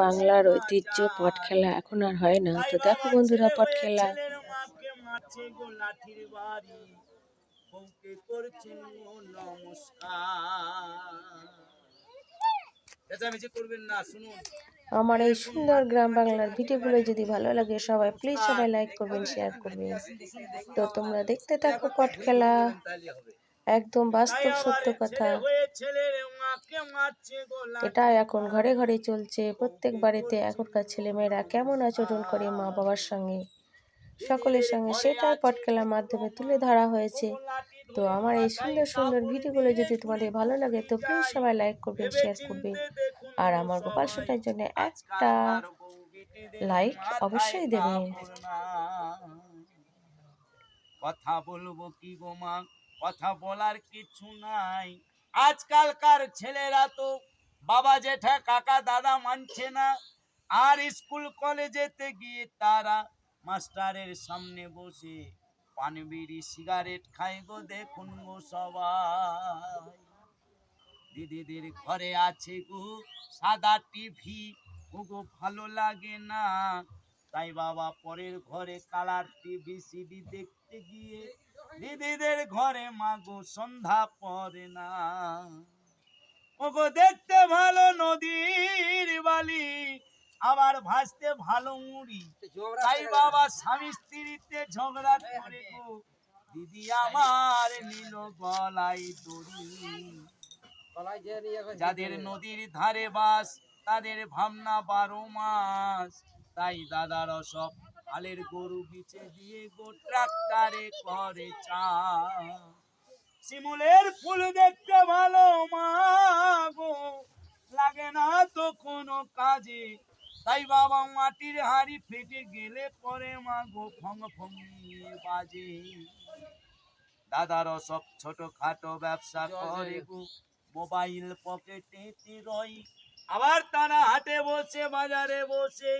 বাংলার ঐতিহ্য পট খেলা এখন আর হয় না। তো দেখো বন্ধুরা, পট খেলা। আমার এই সুন্দর গ্রাম বাংলার ভিডিওগুলো যদি ভালো লাগে সবাই প্লিজ সবাই লাইক করবেন শেয়ার করবেন। তো তোমরা দেখতে থাকো পট খেলা। একদম বাস্তব সত্য কথা। এটা এখন ঘরে ঘরে চলছে। প্রত্যেক বাড়িতে এখনকার ছেলেমেয়েরা কেমন আচরণ করে মা বাবার সঙ্গে? সকলের সঙ্গে সেটাই পট খেলার মাধ্যমে তুলে ধরা হয়েছে। তো আমার এই সুন্দর সুন্দর ভিডিওগুলো যদি তোমাদের ভালো লাগে তো প্লিজ সবাই লাইক করবে শেয়ার করবে। আর আমার গোপাল সোনার জন্য একটা লাইক অবশ্যই দেবে। কথা বলব কি গো মা? কথা বলার কিছু নাই। আজকালকার ছেলেরা তো বাবা জেঠা, কাকা, দাদা মানছে না। আর স্কুল কলেজেতে গিয়ে তারা মাস্টারের সামনে বসে পান বিড়ি, সিগারেট খায় গো, দেখুন গো সবাই। দিদিদের ঘরে আছে গো, সাদা টিভি, ওগো ভালো লাগে না। তাই বাবা পরের ঘরে কালার টিভি, সিডি দেখতে গিয়ে দিদিদের ঘরে মাগো সন্ধ্যা পড়ে না। ওগো দেখতে ভালো নদীর বালি আবার ভাসতে ভালো মুড়ি তাই বাবা স্বামী স্ত্রীতে ঝগড়া করে গো। দিদি আমার নীল গলাই দড়ি। যাদের নদীর ধারে বাস তাদের ভাবনা বারো মাস। তাই দাদার সব হালের গরু বিচে দিয়ে গো ট্রাক্টারে করে চা। শিমুলের ফুল দেখতে ভালো মা গো লাগে না তো কোনো কাজে। তাই বাবা মাটির হাড়ি ফেটে গেলে পরে মা গো ফং ফং বাজে। দাদারও সব ছোট খাটো ব্যবসা করে গো মোবাইল পকেটে রয় আবার তারা হাটে বসে বাজারে বসে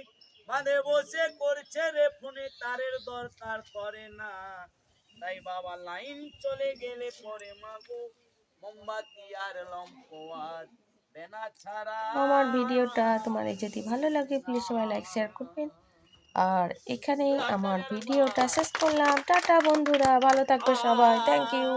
বাঁধে বসে করছে রে ফোনে, তারের দরকার করে না। তাই বাবা লাইন চলে গেলে পরে মাগো, মোমবাতি আর লম্প আর বেনা ছাড়া। আমার ভিডিওটা তোমাদের যদি ভালো লাগে প্লিজ সবাই লাইক শেয়ার করবেন। আর এখানেই আমার ভিডিওটা শেষ করলাম। টাটা বন্ধুরা, ভালো থাকবে সবাই। Thank you